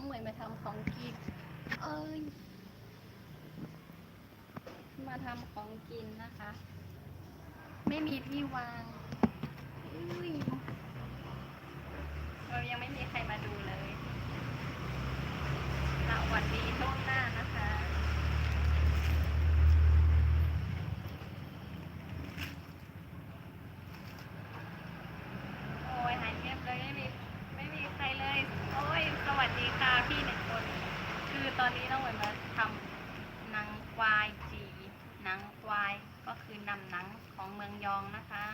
องเหมยมาทำของกินเอ้ย มาทำของกินนะคะ ไม่มีที่วางอุ้ยเรายังไม่มีใครมาดูเลยสวัสดีทุกหน้านะคะ โอ้ยหายเงียบเลยไม่มีไม่มีใครเลย โอ้ยสวัสดีค่ะพี่หนึ่งคน คือตอนนี้น้องเหมือนมาทำหนังควายจีหนังควายก็คือนำหนัง ของเมืองยองนะคะ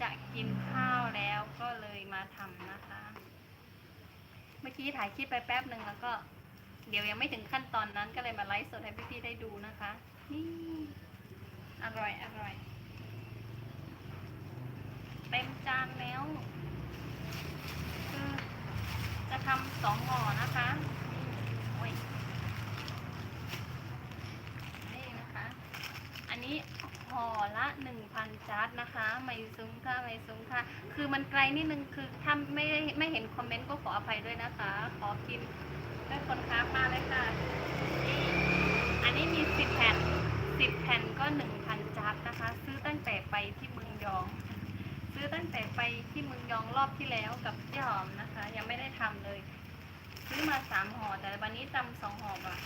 จะกินข้าวแล้วก็เลยมาทำนะคะ เมื่อกี้ถ่ายคลิปไปแป๊บหนึ่งแล้วก็ เดี๋ยวยังไม่ถึงขั้นตอนนั้นก็เลยมาไลฟ์สดให้พี่ๆได้ดูนะคะ นี่ อร่อยอร่อยเต็มจานแล้ว คือจะทำสองห่อนะคะโอ้ยนี่นะคะ อั นี้ห่อละหนึ่งพันจาร์ดนะคะ ไม่ซุ้งค่ะ ไม่ซุ้งค่ะ คือมันไกลนิดนึง คือถ้าไม่ไม่เห็นคอมเมนต์ก็ขออภัยด้วยนะคะ ขอกินด้วยคนค้ามาเลยค่ะ อันนี้มีสิบแผ่นสิบแผ่นก็หนึ่งพันจาร์ดนะคะ ซื้อตั้งแต่ไปที่เมืองยอง ซื้อตั้งแต่ไปที่เมืองยองรอบที่แล้วกับเจ้าหอมนะคะ ยังไม่ได้ทำเลย ซื้อมาสามห่อแต่วันนี้ทำสองห่อก่อน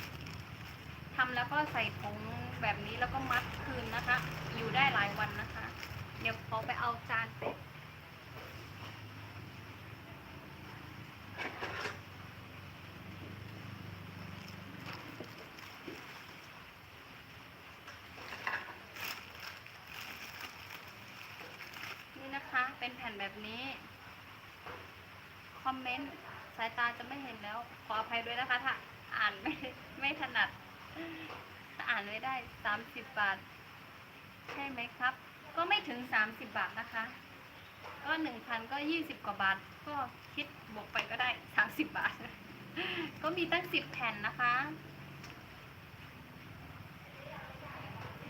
ทำแล้วก็ใส่ถุงแบบนี้แล้วก็มัดคืนนะคะ อยู่ได้หลายวันนะคะ เดี๋ยวขอไปเอาจานไปนี่นะคะเป็นแผ่นแบบนี้ คอมเมนต์ สายตาจะไม่เห็นแล้ว ขออภัยด้วยนะคะ ถ้าอ่านไม่ไม่ถนัด อ่านไม่ได้สามสิบบาท ใช่ไหมครับ ก็ไม่ถึงสามสิบบาทนะคะ ก็หนึ่งพันก็ยี่สิบกว่าบาท ก็คิดบวกไปก็ได้สามสิบบาท ก็มีตั้งสิบแผ่นนะคะ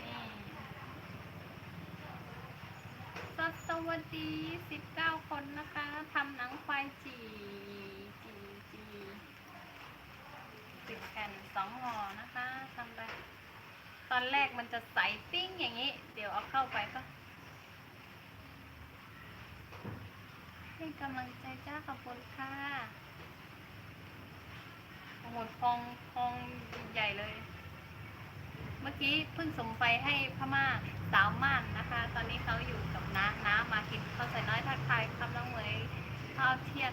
นี่สวัสดีสิบเก้าคนนะคะ ทำหนังควายจีจีจี สิบแผ่นสองห่อนะคะทำไปตอนแรกมันจะใสปิ้งอย่างนี้ เดี๋ยวเอาเข้าไปก็ให้กำลังใจจ้าขอบคุณค่ะโอ้โหพองพองใหญ่เลย เมื่อกี้เพิ่งสมไฟให้พม่าสาวม่านนะคะ ตอนนี้เขาอยู่กับน้าน้ามากินข้าวใส่น้อยทักทายครับน้องเหมย ข้าวเที่ยง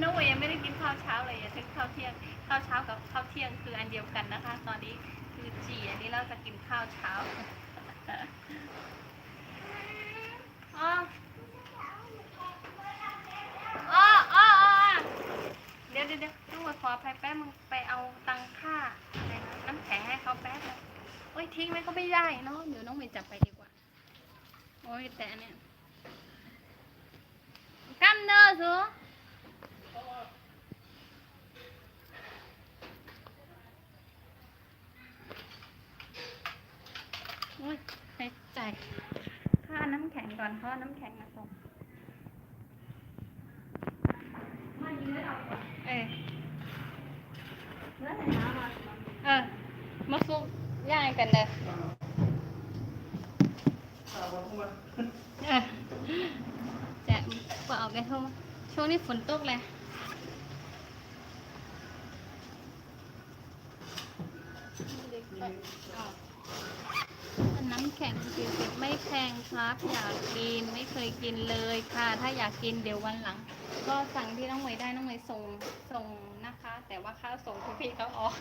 น้องเหมยยังไม่ได้กินข้าวเช้าเลยอย่าทึกข้าวเที่ยง ข้าวเช้ากับข้าวเที่ยงคืออันเดียวกันนะคะ ตอนนี้คือจีอันนี้เราจะกินข้าวเช้าอ๋ออ๋ออ๋อเดี๋ยวเดี๋ยวน้องมาขออภัยแป๊บมึงไปเอาตังค่าอะไรนะน้ำแข็งให้เขาแป๊บนึงโอ้ยทิ้งไว้ก็ไม่ได้เนาะเดี๋ยวน้องเมย์จับไปดีกว่า โอ้ยแต่อันเนี่ย กัมเนอร์สูโอ้ยไปจ่ายค่าน้ำแข็งก่อนเพราะน้ำแข็งมาส่งเออเออมาซุกย่างกันเด้อ เออจะเปล่ากันเท่าช่วง นี้ฝนตกเลยน้ำแข็งสิบไม่แพงครับ อยากกินไม่เคยกินเลยค่ะ ถ้าอยากกินเดี๋ยววันหลัง ก็สั่งที่น้องเมยได้น้องเมยส่งส่งนะคะ แต่ว่าค่าส่งคุณพี่เขาออก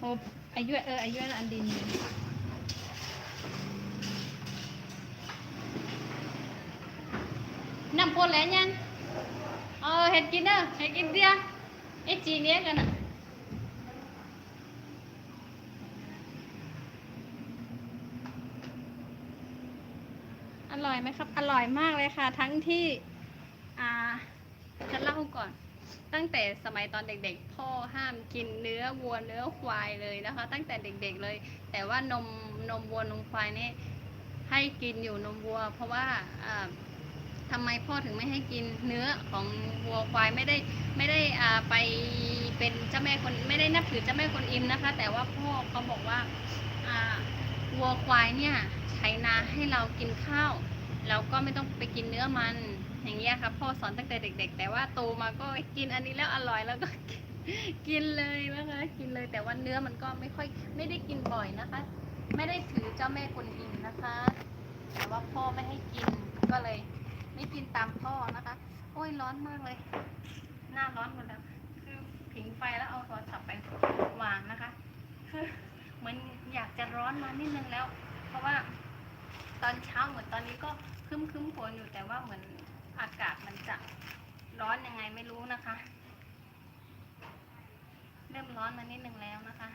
โอ้อายุเอออายุอันดีนี่ นำโพดแล้วยังเออเห็ดกินเด้อเห็ดกินเดียไอ้จีเนี้ยกันอะอร่อยไหมครับ อร่อยมากเลยค่ะ ทั้งที่อ่าจะเล่าก่อน ตั้งแต่สมัยตอนเด็กๆ พ่อห้ามกินเนื้อวัวเนื้อควายเลยนะคะ ตั้งแต่เด็กๆเลย แต่ว่านมนมวัวนมควายนี่ให้กินอยู่นมวัว เพราะว่าอ่า ทำไมพ่อถึงไม่ให้กินเนื้อของวัวควายไม่ได้ไม่ได้อ่าไปเป็นเจ้าแม่คนไม่ได้นับถือเจ้าแม่คนอิมนะคะ แต่ว่าพ่อเขาบอกว่าอ่าวัวควายเนี่ยไถนาให้เรากินข้าวเราก็ไม่ต้องไปกินเนื้อมันอย่างเงี้ยค่ะพ่อสอนตั้งแต่เด็ก ๆ แต่ว่าโตมาก็กินอันนี้แล้วอร่อยแล้วก็กินเลยนะคะกินเลยแต่ว่าเนื้อมันก็ไม่ค่อยไม่ได้กินบ่อยนะคะ ไม่ได้ถือเจ้าแม่กวนอิมนะคะ แต่ว่าพ่อไม่ให้กินก็เลย ไม่กินตามพ่อนะคะ โอ้ยร้อนมากเลย หน้าร้อนหมดแล้ว คือผิงไฟแล้วเอาโทรศัพท์ไปวางนะคะ คือเหมือนอยากจะร้อนมานิดนึงแล้ว เพราะว่าตอนเช้าเหมือนตอนนี้ก็คึ้มครึ้มฝนอยู่แต่ว่าเหมือนอากาศมันจะร้อนยังไงไม่รู้นะคะ เริ่มร้อนมานิดนึงแล้วนะคะ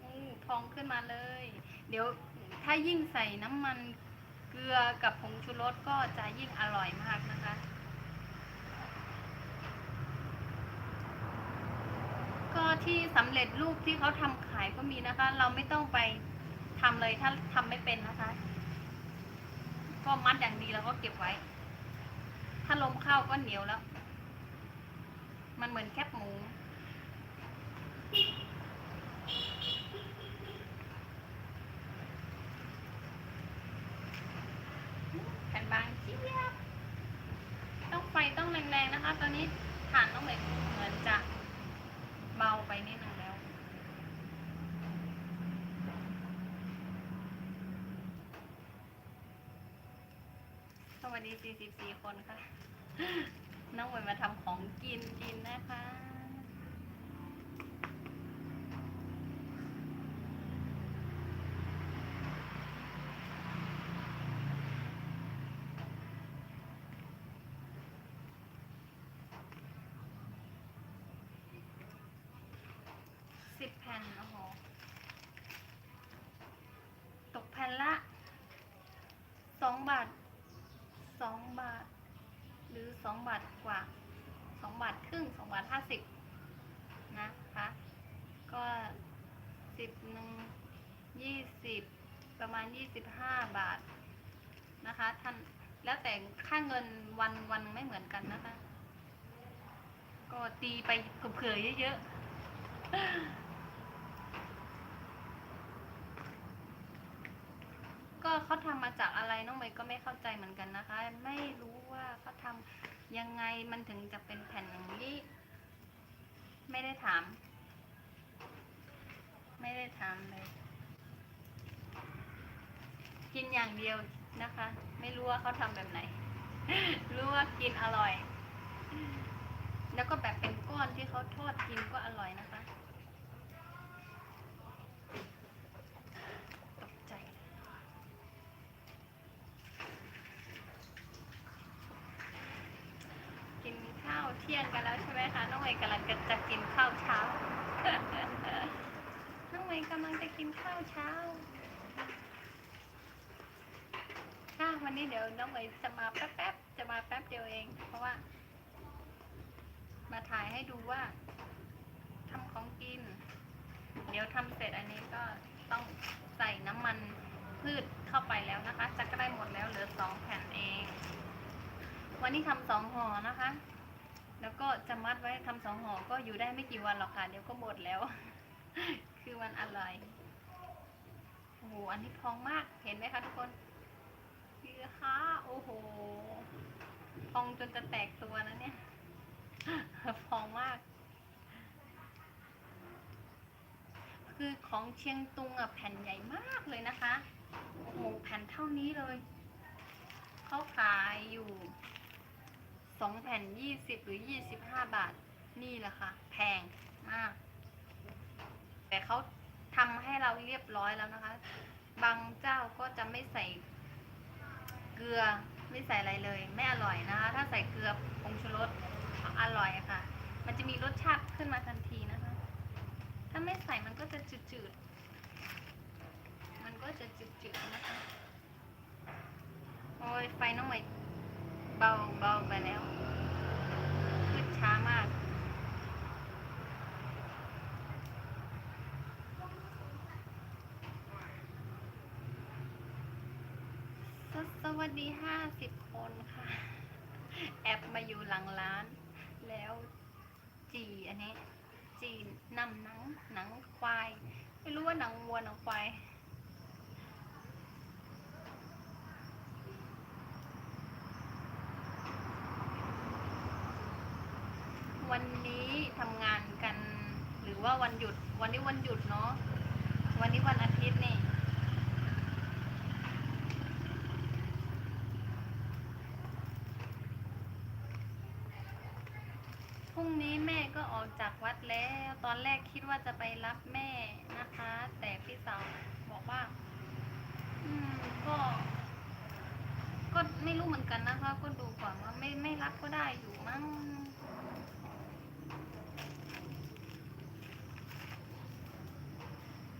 อู้พองขึ้นมาเลย เดี๋ยวถ้ายิ่งใส่น้ำมัน เกลือกับผงชูรสก็จะยิ่งอร่อยมากนะคะก็ที่สำเร็จรูปที่เขาทำขายก็มีนะคะ เราไม่ต้องไปทำเลยถ้าทำไม่เป็นนะคะ ก็มัดอย่างดีแล้วก็เก็บไว้ ถ้าลมเข้าก็เหนียวแล้ว มันเหมือนแคบหมู แผ่นบางเจี๊ยบต้องไฟต้อง แรงนะคะ ตอนนี้ฐานต้องเหมยเหมือนจะเบาไปนิดนึงแล้ว สวัสดี 44 คนค่ะ น้องเหมยมาทำของกินกินนะคะ สิบแผ่น โอ้โห ตกแผ่นละ ส องบาทสองบาท หรือสองบาทกว่าสองบาทครึ่งสองบาทห้าสิบนะคะ ก็สิบหนึ่งยี่สิบประมาณยี่สิบห้าบาทนะคะท่านแล้วแต่ค่าเงินวันวันไม่เหมือนกันนะคะ ก็ตีไปเผื่อเยอะๆ ก็เขาทำมาจากอะไรน้องเมย์ก็ไม่เข้าใจเหมือนกันนะคะ ไม่รู้ว่าเขาทำยังไงมันถึงจะเป็นแผ่นอย่างนี้ ไม่ได้ถาม ไม่ได้ถามเลย กินอย่างเดียวนะคะ ไม่รู้ว่าเขาทำแบบไหน รู้ว่ากินอร่อย แล้วก็แบบเป็นก้อนที่เขาทอดกินก็อร่อยนะคะ ตกใจ กินข้าวเที่ยงกันแล้วใช่ไหมคะน้องเมย์กำลังจะกินข้าวเช้า น้องเมย์กำลังจะกินข้าวเช้าค่ะวันนี้เดี๋ยวน้องเมย์จะมาแป๊บๆจะมาแป๊บเดียวเอง เพราะว่า มาถ่ายให้ดูว่าทำของกิน เดี๋ยวทำเสร็จอันนี้ก็ต้องใส่น้ำมันพืชเข้าไปแล้วนะคะจะก็ได้หมดแล้วเหลือสองแผ่นเอง วันนี้ทำสองห่อนะคะ แล้วก็จะมัดไว้ทำสองห่อก็อยู่ได้ไม่กี่วันหรอกค่ะ เดี๋ยวก็หมดแล้ว คือมันอร่อยโอ้โหอันนี้พองมากเห็นไหมคะทุกคนคือค่ะโอ้โห พองจนจะแตกตัวนะเนี่ยพองมาก คือของเชียงตุงอะแผ่นใหญ่มากเลยนะคะโอ้โหแผ่นเท่านี้เลยเขาขายอยู่ สองแผ่นยี่สิบหรือยี่สิบห้าบาทนี่แหละค่ะ แพงมาก แต่เขาทำให้เราเรียบร้อยแล้วนะคะ บางเจ้าก็จะไม่ใส่เกลือไม่ใส่อะไรเลย ไม่อร่อยนะคะ ถ้าใส่เกลือผงชูรสอร่อยค่ะ มันจะมีรสชาติขึ้นมาทันทีนะคะ ถ้าไม่ใส่มันก็จะจืดๆมันก็จะจืดๆนะคะ โอ้ยไฟน้องใหม่ เบาเบาไปแล้วขึ้นช้ามากสสวัสดีห้าสิบคนค่ะ แอบมาอยู่หลังร้าน แล้วจีอันนี้ จีนำหนังหนังควาย ไม่รู้ว่าหนังวัวหนังควาย วันนี้ทำงานกัน ห รือว่าวันหยุด วันนี้วันหยุดเนาะ วันนี้วันอาทิตย์นี่ พรุ่งนี้แม่ก็ออกจากวัดแล้ว ตอนแรกคิดว่าจะไปรับแม่นะคะ แต่พี่สาวบอกว่า อืม ก็ ก็ไม่รู้เหมือนกันนะคะ ก็ดูก่อนว่าไม่ไม่รับก็ได้อยู่มั้ง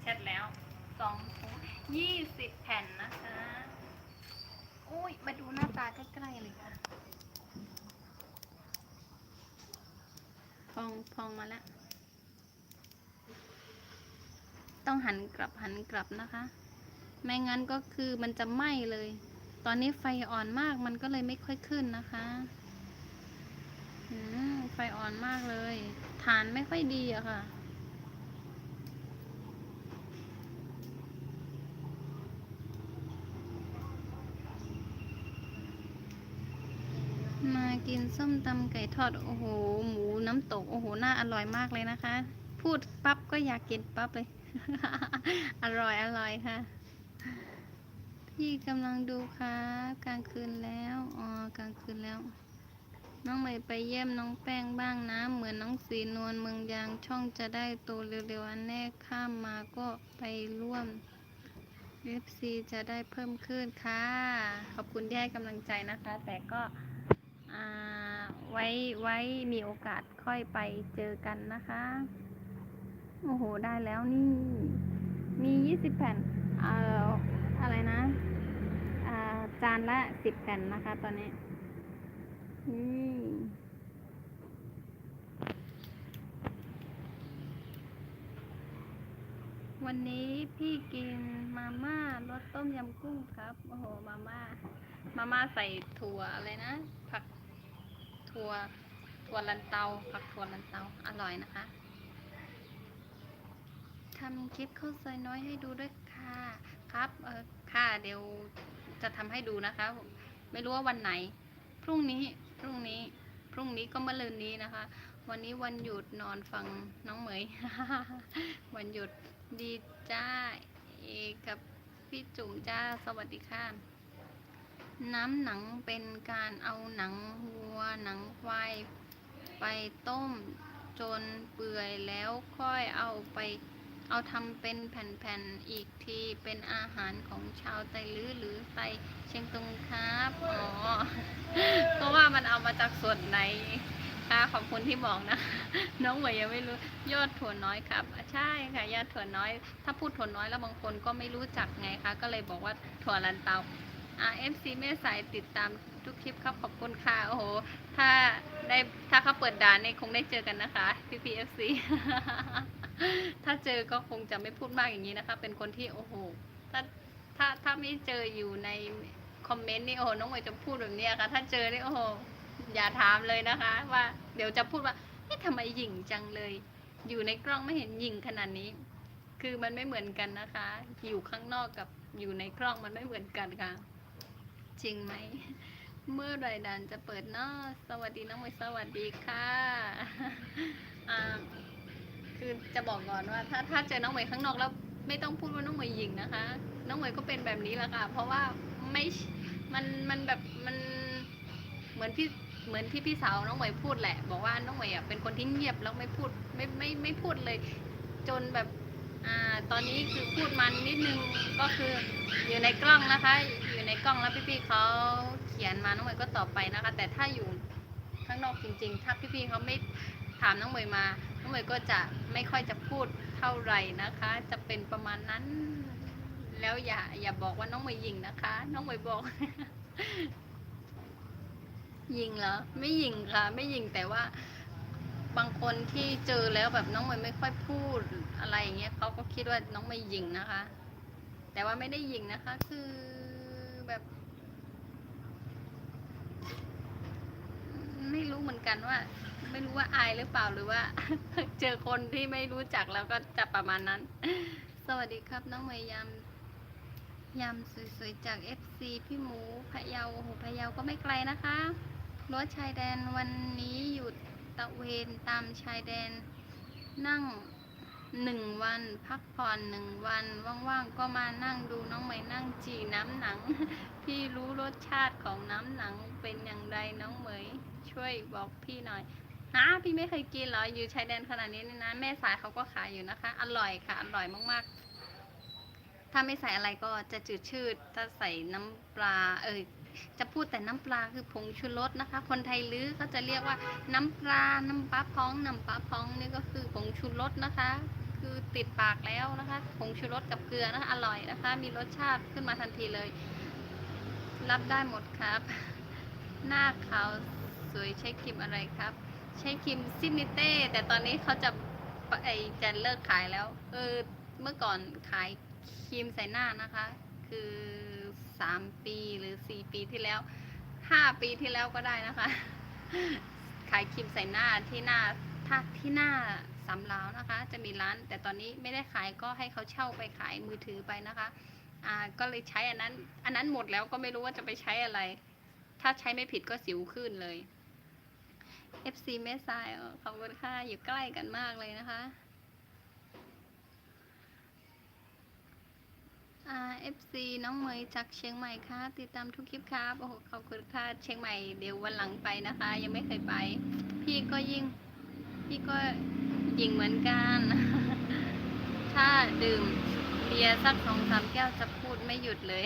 เสร็จแล้วสองถุงยี่สิบ แผ่นนะคะโอ้ยมาดูหน้าตาใกล้ๆเลยค่ะพองพองมาแล้ว ต้องหันกลับหันกลับนะคะ ไม่งั้นก็คือมันจะไหม้เลย ตอนนี้ไฟอ่อนมากมันก็เลยไม่ค่อยขึ้นนะคะอืมไฟอ่อนมากเลย ฐานไม่ค่อยดีอะค่ะ มา กินส้มตำไก่ทอดโอ้โห หมูน้ำตกโอ้โหน่าอร่อยมากเลยนะคะ พูดปั๊บก็อยากกินปั๊บเลย อร่อยอร่อยค่ะ พี่กำลังดูครับกลางคืนแล้วอ๋อกลางคืนแล้ว น้องใหม่ไปเยี่ยมน้องแป้งบ้างนะ เหมือนน้องสีนวลเมืองยางช่องจะได้โตเร็วๆอันแน่ข้ามมาก็ไปร่วม FC จะได้เพิ่มขึ้นค่ะ ขอบคุณที่ให้กำลังใจนะคะ แต่ก็ ไว้ไว้มีโอกาสค่อยไปเจอกันนะคะ โอ้โห ได้แล้วนี่ มียี่สิบแผ่นเอ่ออะไรนะอ่าจานละสิบแผ่นนะคะตอนนี้นี่วันนี้พี่กินมาม่ารสต้มยำกุ้งครับ โอ้โห มาม่า มาม่าใส่ถั่วอะไรนะ ผัก ถั่วถั่วลันเตาผักถั่วลันเตาอร่อยนะคะทำคลิปข้าวซอยน้อยให้ดูด้วยค่ะครับเออค่ะเดี๋ยวจะทำให้ดูนะคะ ไม่รู้ว่าวันไหน พรุ่งนี้พรุ่งนี้พรุ่งนี้ก็มะรืนนี้นะคะ วันนี้วันหยุดนอนฟังน้องเหมย วันหยุดดีจ้าเอกับพี่จุ๋มจ้าสวัสดีค่ะ น้ำหนังเป็นการเอาหนังวัวหนังควายไปต้มจนเปื่อยแล้วค่อยเอาไปเอาทำเป็นแผ่นๆอีกทีเป็นอาหารของชาวไตลื้อหรือไตเชียงตุงครับอ๋อเพราะว่ามันเอามาจากส่วนไหนค่ะขอบคุณที่บอกนะ น้องหมยยังไม่รู้ยอดถั่วน้อยครับใช่ค่ะยอดถั่วน้อย ถ้าพูดถั่วน้อยแล้วบางคนก็ไม่รู้จักไงคะก็เลยบอกว่าถั่วลันเตา RFC แม่สายติดตามทุกคลิปครับขอบคุณค่ะ โอ้โห ถ้าได้ถ้าเขาเปิดด่านเนี่ยคงได้เจอกันนะคะพี่ PFC ถ้าเจอก็คงจะไม่พูดมากอย่างนี้นะคะ เป็นคนที่โอ้โห ถ้าถ้าถ้าไม่เจออยู่ในคอมเมนต์นี่โอ้โหน้องเหมยจะพูดแบบนี้ค่ะ ถ้าเจอนี่โอ้โหอย่าถามเลยนะคะ ว่าเดี๋ยวจะพูดว่าเอ๊ะทำไมหยิ่งจังเลย อยู่ในกล้องไม่เห็นหยิ่งขนาดนี้ คือมันไม่เหมือนกันนะคะ อยู่ข้างนอกกับอยู่ในกล้องมันไม่เหมือนกันค่ะ จริงไหม เมื่อไรดันจะเปิดเนาะสวัสดีน้องมวยสวัสดีค่ะอ่าคือจะบอกก่อนว่า ถ้าถ้าเจอน้องมวยข้างนอกแล้วไม่ต้องพูดว่าน้องมวยหญิงนะคะ น้องมวยก็เป็นแบบนี้แหละค่ะ เพราะว่าไม่มันมันแบบมันเหมือนพี่เหมือนที่พี่สาวน้องมวยพูดแหละ บอกว่าน้องมวยอะเป็นคนที่เงียบแล้วไม่พูดไม่ไม่ไม่พูดเลย จนแบบอ่าตอนนี้คือพูดมันนิดนึงก็คืออยู่ในกล้องนะคะ อยู่ในกล้องแล้วพี่ๆเขาเขียนมาน้องเมย์ก็ตอบไปนะคะ แต่ถ้าอยู่ข้างนอกจริง ๆ ถ้าพี่ๆเขาไม่ถามน้องเมย์มา น้องเมย์ก็จะไม่ค่อยจะพูดเท่าไหร่นะคะ จะเป็นประมาณนั้น แล้วอย่าอย่าบอกว่าน้องเมย์ยิงนะคะ น้องเมย์บอก ยิงเหรอไม่ยิงค่ะ ไม่ยิงแต่ว่าบางคนที่เจอแล้วแบบน้องเมย์ไม่ค่อยพูดอะไรอย่างเงี้ยเขาก็คิดว่าน้องเมย์ยิงนะคะ แต่ว่าไม่ได้ยิงนะคะคือ แบบ ไม่รู้เหมือนกันว่า ไม่รู้ว่าอายหรือเปล่าหรือว่า เจอคนที่ไม่รู้จักแล้วก็จะประมาณนั้น สวัสดีครับ น้องมายามยามสวยๆจาก FC พี่หมูพะเยาหูพะเยาก็ไม่ไกลนะคะรถชายแดนวันนี้หยุดตะเวนตามชายแดนนั่ง หนึ่งวันพักผ่อนหนึ่งวันว่างๆก็มานั่งดูน้องใหม่นั่งจีน้ำหนัง พี่รู้รสชาติของน้ำหนังเป็นอย่างไรน้องเหมย ช่วยบอกพี่หน่อยนะพี่ไม่เคยกินเหรออยู่ชายแดนขนาดนี้นี่นะแม่สายเขาก็ขายอยู่นะคะ อร่อยค่ะอร่อยมากๆ ถ้าไม่ใส่อะไรก็จะจืดชืด ถ้าใส่น้ำปลาเอยจะพูดแต่น้ำปลาคือผงชูรสนะคะ คนไทยลือเขาจะเรียกว่าน้ำปลา น้ำปลาพอง น้ำปลาพองนี่ก็คือผงชูรสนะคะ คือติดปากแล้วนะคะผงชูรสกับเกลือนะคะอร่อยนะคะ มีรสชาติขึ้นมาทันทีเลย รับได้หมดครับ หน้าขาวสวยใช้ครีมอะไรครับ ใช้ครีมซินิเต้แต่ตอนนี้เขาจะไอจะเลิกขายแล้ว เออเมื่อก่อนขายครีมใส่หน้านะคะ คือสามปีหรือสี่ปีที่แล้วห้าปีที่แล้วก็ได้นะคะ ขายครีมใส่หน้าที่หน้าถ้าที่หน้า สำลาวนะคะ จะมีร้าน แต่ตอนนี้ไม่ได้ขายก็ให้เขาเช่าไปขายมือถือไปนะคะอ่าก็เลยใช้อันนั้น อันนั้นหมดแล้วก็ไม่รู้ว่าจะไปใช้อะไร ถ้าใช้ไม่ผิดก็สิวขึ้นเลย FC แม่สายขอบคุณค่ะอยู่ใกล้กันมากเลยนะคะอ่า FC น้องเมยจากเชียงใหม่ค่ะ ติดตามทุกคลิปครับโอ้โหขอบคุณค่ะเชียงใหม่เดี๋ยววันหลังไปนะคะ ยังไม่เคยไป พี่ก็ยิ่งพี่ก็ ยิงเหมือนกัน ถ้าดื่มเบียร์สักสองสามแก้วจะพูดไม่หยุดเลย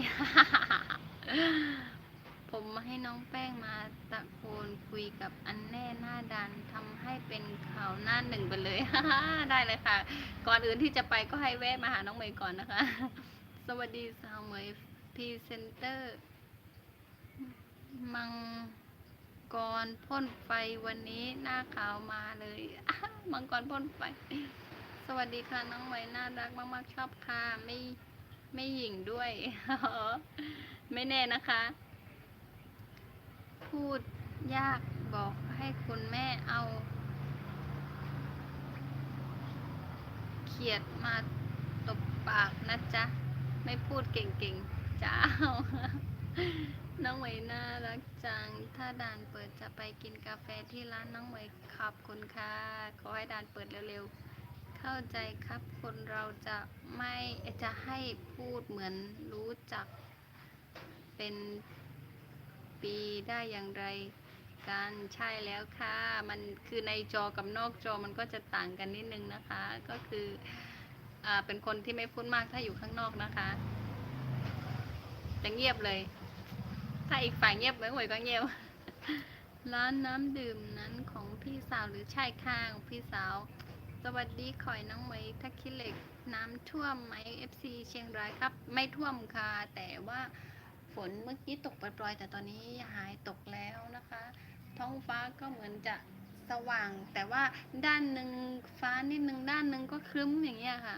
ผมมาให้น้องแป้งมาตะโกนคุยกับอันแน่หน้าดันทำให้เป็นข่าวหน้าหนึ่งไปเลย ได้เลยค่ะ ก่อนอื่นที่จะไปก็ให้แวะมาหาน้องเมย์ก่อนนะคะ สวัสดีสาวเมย์พรีเซนเตอร์มัง กรพ่นไฟวันนี้หน้าขาวมาเลยมังกรพ่นไฟ สวัสดีค่ะน้องเหมยน่ารักมากๆชอบค่ะไม่ไม่หยิ่งด้วย ไม่แน่นะคะ พูดยากบอกให้คุณแม่เอา เขียดมาตบปากนะจ๊ะ ไม่พูดเก่งๆจ้า น้องเหมยน่ารักจัง ถ้าด่านเปิดจะไปกินกาแฟที่ร้านน้องเหมยขอบคุณค่ะ ขอให้ด่านเปิดเร็วๆ เข้าใจครับ คนเราจะไม่จะให้พูดเหมือนรู้จัก เป็นปีได้อย่างไรกันใช่แล้วค่ะ มันคือในจอกับนอกจอมันก็จะต่างกันนิดนึงนะคะ ก็คืออ่าเป็นคนที่ไม่พูดมากถ้าอยู่ข้างนอกนะคะ จะเงียบเลย ถ้าอีกฝ่ายเงียบเหมือนหวยก็เงียบ ร้านน้ำดื่มนั้นของพี่สาวหรือชายข้างพี่สาว สวัสดีข่อยน้องไหมทักคิเหล็ก น้ำท่วมไหม FC เชียงรายครับ ไม่ท่วมค่ะ แต่ว่าฝนเมื่อกี้ตกปล่อยๆแต่ตอนนี้หายตกแล้วนะคะ ท้องฟ้าก็เหมือนจะสว่าง แต่ว่าด้านหนึ่งฟ้านิดนึงด้านหนึ่งก็ครึ้มอย่างเงี้ยค่ะ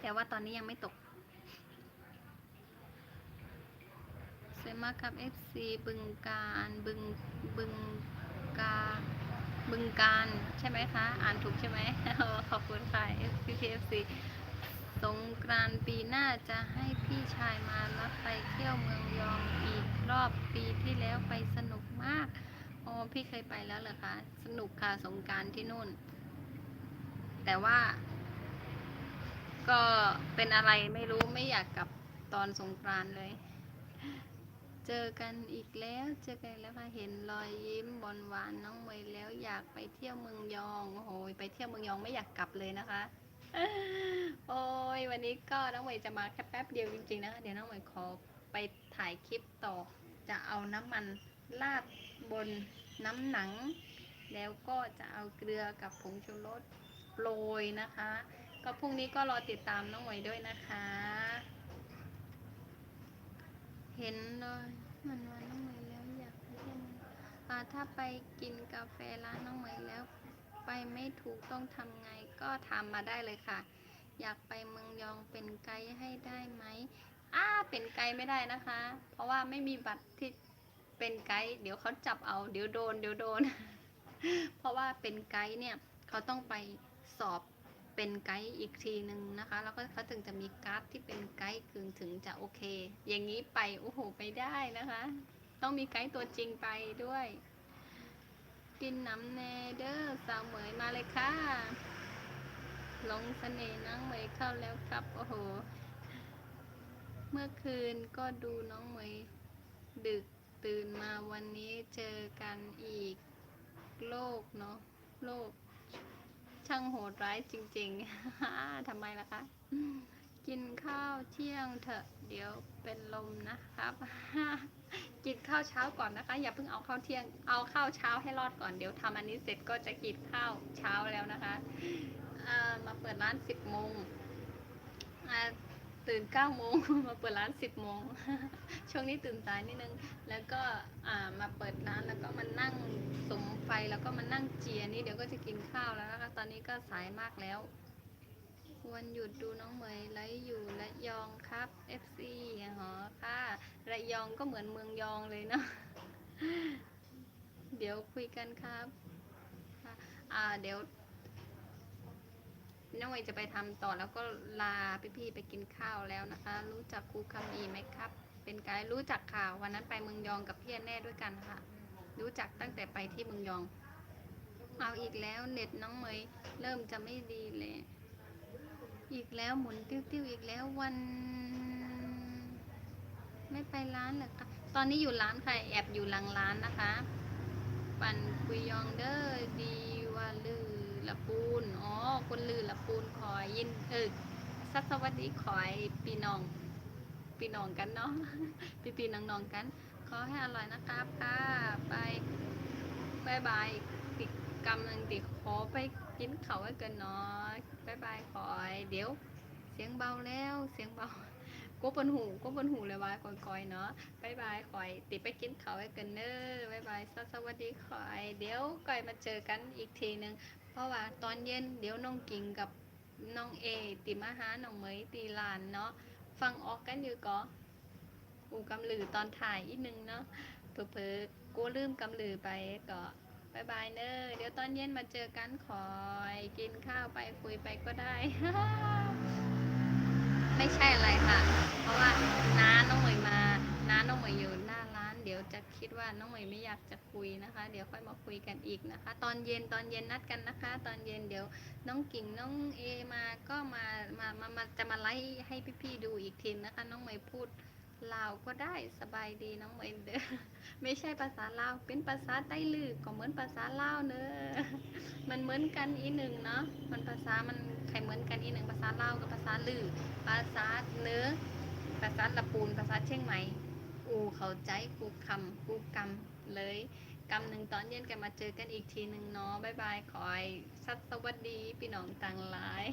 แต่ว่าตอนนี้ยังไม่ตก สวย มากครับ FC บึงการบึงบึงกาบึงการใช่ไหมคะ อ่านถูกใช่ไหมขอบคุณค่ะ FPFC สงกรานปีหน้าจะให้พี่ชายมารับไปเที่ยวเมืองยองอีกรอบปีที่แล้วไปสนุกมากอ๋อพี่เคยไปแล้วเหรอคะ สนุกค่ะสงกรารที่นู่น แต่ว่า ก็เป็นอะไรไม่รู้ไม่อยากกลับตอนสงกรานเลย เจอกันอีกแล้วเจอกันแล้วค่ะเห็นรอยยิ้มบอนหวานน้องเมย์แล้วอยากไปเที่ยวเมืองยองโอ้โหไปเที่ยวเมืองยองไม่อยากกลับเลยนะคะ โอ้ยวันนี้ก็น้องเมย์จะมาแค่แป๊บเดียวจริงๆนะคะเดี๋ยวน้องเมย์ขอไปถ่ายคลิปต่อ จะเอาน้ำมันราดบนน้ำหนัง แล้วก็จะเอาเกลือกับผงชูรสโปรยนะคะ ก็พรุ่งนี้ก็รอติดตามน้องเมย์ด้วยนะคะ เห็นเลยมันวันน้องเหมยแล้วอยากไปเที่ยวเมืองอ่าถ้าไปกินกาแฟร้านน้องเหมยแล้ว ไปไม่ถูกต้องทำไงก็ทำมาได้เลยค่ะ อยากไปเมืองยองเป็นไกด์ให้ได้ไหมอ้าเป็นไกด์ไม่ได้นะคะ เพราะว่าไม่มีบัตรที่เป็นไกด์เดี๋ยวเขาจับเอา เดี๋ยวโดน เดี๋ยวโดน เพราะว่าเป็นไกด์เนี่ยเขาต้องไปสอบ เป็นไกด์อีกทีหนึ่งนะคะ แล้วก็เขาถึงจะมีการ์ดที่เป็นไกด์ถึงถึงจะโอเค อย่างนี้ไปโอ้โหไปได้นะคะ ต้องมีไกด์ตัวจริงไปด้วย กินน้ำแนเดอร์สาวเหมยมาเลยค่ะ ลงเสน่ห์นางเหมยเข้าแล้วครับโอ้โห เมื่อคืนก็ดูน้องเหมย ดึกตื่นมาวันนี้เจอกันอีกโลกเนาะโลก ช่างโหดร้ายจริงๆ ทำไมล่ะคะ กินข้าวเที่ยงเถอะเดี๋ยวเป็นลมนะครับ กินข้าวเช้าก่อนนะคะ อย่าเพิ่งเอาข้าวเที่ยง เอาข้าวเช้าให้รอดก่อน เดี๋ยวทำอันนี้เสร็จก็จะกินข้าวเช้าแล้วนะคะ มาเปิดร้านสิบโมง ตื่นเก้าโมงมาเปิดร้านสิบโมง ช่วงนี้ตื่นสายนิดนึง แล้วก็มาเปิดร้านแล้วก็มานั่งสมไฟแล้วก็มานั่งเจียนี่เดี๋ยวก็จะกินข้าวแล้วนะคะตอนนี้ก็สายมากแล้ว วันหยุดดูน้องเหมยไลฟ์อยู่ระยองครับ FC หอค่ะระยองก็เหมือนเมืองยองเลยเนาะเดี๋ยวคุยกันครับอ่าเดี๋ยว น้องเมย์จะไปทำต่อแล้วก็ลาพี่ๆไปกินข้าวแล้วนะคะ รู้จักครูคำอีไหมครับ เป็นไกด์รู้จักข่าววันนั้นไปเมืองยองกับพี่แน่ด้วยกันค่ะ รู้จักตั้งแต่ไปที่เมืองยอง เอาอีกแล้วเน็ตน้องเมย์เริ่มจะไม่ดีเลย อีกแล้วหมุนติ้วๆอีกแล้ววัน ไม่ไปร้านหรอคะตอนนี้อยู่ร้านค่ะแอบอยู่หลังร้านนะคะ ปั่นคุยยองเดอร์ดีว่าลื ละปูนอ๋อคนลือละปูนขอยยินเออสัสวัสดีขอยปีน้องปีน้องกันเนาะปีปีน้องน้องกัน ขอให้อร่อยนะครับค่ะไปบายบายติดกำลังติดขอไปกินเขาไว้กันเนาะบายบายขอยเดี๋ยว เสียงเบาแล้วเสียงเบาก็บนหูก็บนหูเลยว่าก่อยๆเนาะบายบายขอย ติดไปกินเขาไว้กันเด้อบายบายสวัสดีขอย เดี๋ยวก่อยมาเจอกันอีกทีหนึ่ง เพราะว่าตอนเย็นเดี๋ยวน้องกิ่งกับน้องเอติมาหาน้องเหมยตีลานเนาะฟังออกกันอยู่ก็อูกำลือตอนถ่ายอีกนึงเนาะเผลอๆกูลืมกำลือไปก็บายบายเนอเดี๋ยวตอนเย็นมาเจอกันขอยกินข้าวไปคุยไปก็ได้ ไม่ใช่อะไรค่ะ เพราะว่าน้าน้องเหมยมา น้าน้องเหมยอยู่หน้า จะคิดว่าน้องเหมยไม่อยากจะคุยนะคะ เดี๋ยวค่อยมาคุยกันอีกนะคะ ตอนเย็นตอนเย็นนัดกันนะคะ ตอนเย็นเดี๋ยวน้องกิ่งน้องเอมาก็มามามามาจะมาไลฟ์ให้พี่ๆดูอีกทีนะคะ น้องเหมยพูดลาวก็ได้สบายดีน้องเหมยเด้อไม่ใช่ภาษาลาวเป็นภาษาใต้ลือก็เหมือนภาษาลาวเนอะมันเหมือนกันอีหนึ่งเนาะมันภาษามันใครเหมือนกันอีหนึ่งภาษาลาวกับภาษาลือภาษาเนื้อภาษาละปูนภาษาเชียงใหม่ กูเข้าใจกูคำกูกำเลยกำหนึ่งตอนเย็นกันมาเจอกันอีกทีหนึ่งเนาะบ๊ายบายขอให้สัตว์สวัสดีพี่น้องต่างหลาย